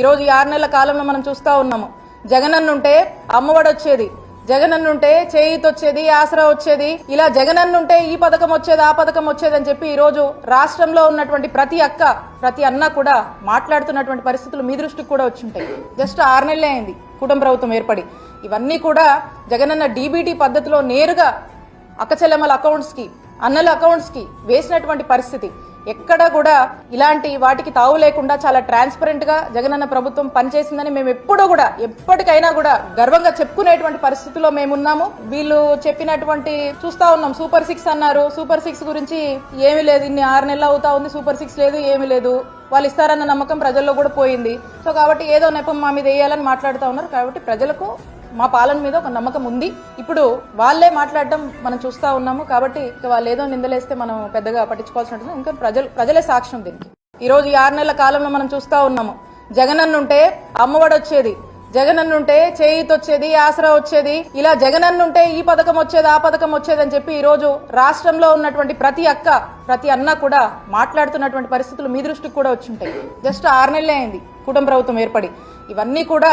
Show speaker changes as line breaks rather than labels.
ఈరోజు ఈ ఆరు నెలల కాలంలో మనం చూస్తూ ఉన్నాము. జగనన్న ఉంటే అమ్మఒడి వచ్చేది జగనన్న ఉంటే చేయిత్ వచ్చేది ఆసరా వచ్చేది. ఇలా జగనన్న ఉంటే ఈ పథకం వచ్చేది ఆ పథకం వచ్చేది అని చెప్పి ఈరోజు రాష్ట్రంలో ఉన్నటువంటి ప్రతి అక్క ప్రతి అన్న కూడా మాట్లాడుతున్నటువంటి పరిస్థితులు మీ దృష్టికి కూడా వచ్చి ఉంటాయి జస్ట్ ఆరు నెలలే అయింది కుటుంబ ప్రభుత్వం ఏర్పడి. ఇవన్నీ కూడా జగనన్న డీబీటీ పద్ధతిలో నేరుగా అక్కచెల్లెమ్మల చెల్లెమ్మల అకౌంట్స్కి అన్నల అకౌంట్స్కి వేసినటువంటి పరిస్థితి. ఎక్కడ కూడా ఇలాంటి వాటికి తావు లేకుండా చాలా ట్రాన్స్పరెంట్గా జగనన్న ప్రభుత్వం పనిచేసిందని మేము ఎప్పుడూ కూడా ఎప్పటికైనా కూడా గర్వంగా చెప్పుకునేటువంటి పరిస్థితిలో మేమున్నాము. వీళ్ళు చెప్పినటువంటి చూస్తా ఉన్నాం సూపర్ సిక్స్ అన్నారు. సూపర్ సిక్స్ గురించి ఏమీ లేదు ఇన్ని ఆరు నెలలు అవుతా ఉంది సూపర్ సిక్స్ లేదు ఏమీ లేదు. వాళ్ళు ఇస్తారన్న నమ్మకం ప్రజల్లో కూడా పోయింది. సో కాబట్టి ఏదో నెపం మా మీద వేయాలని మాట్లాడుతూ ఉన్నారు. కాబట్టి ప్రజలకు మా పాలన మీద ఒక నమ్మకం ఉంది. ఇప్పుడు వాళ్ళే మాట్లాడటం మనం చూస్తా ఉన్నాము. కాబట్టి ఇక వాళ్ళు ఏదో నిందలేస్తే మనం పెద్దగా పట్టించుకోవాల్సినట్టు ఇంకా ప్రజలు ప్రజలే సాక్ష్యం దీనికి. ఈ రోజు ఈ ఆరు నెలల కాలంలో మనం చూస్తూ ఉన్నాము. జగనన్నుంటే అమ్మఒడి వచ్చేది. జగనన్న ఉంటే చేయిత్ వచ్చేది ఆసరా వచ్చేది. ఇలా జగనన్న ఉంటే ఈ పథకం వచ్చేది ఆ పథకం వచ్చేది అని చెప్పి ఈ రోజు రాష్ట్రంలో ఉన్నటువంటి ప్రతి అక్క ప్రతి అన్న కూడా మాట్లాడుతున్నటువంటి పరిస్థితులు మీ దృష్టికి కూడా వచ్చి ఉంటాయి. జస్ట్ ఆరు నెలలే అయింది కుటుంబ ప్రభుత్వం ఏర్పడి. ఇవన్నీ కూడా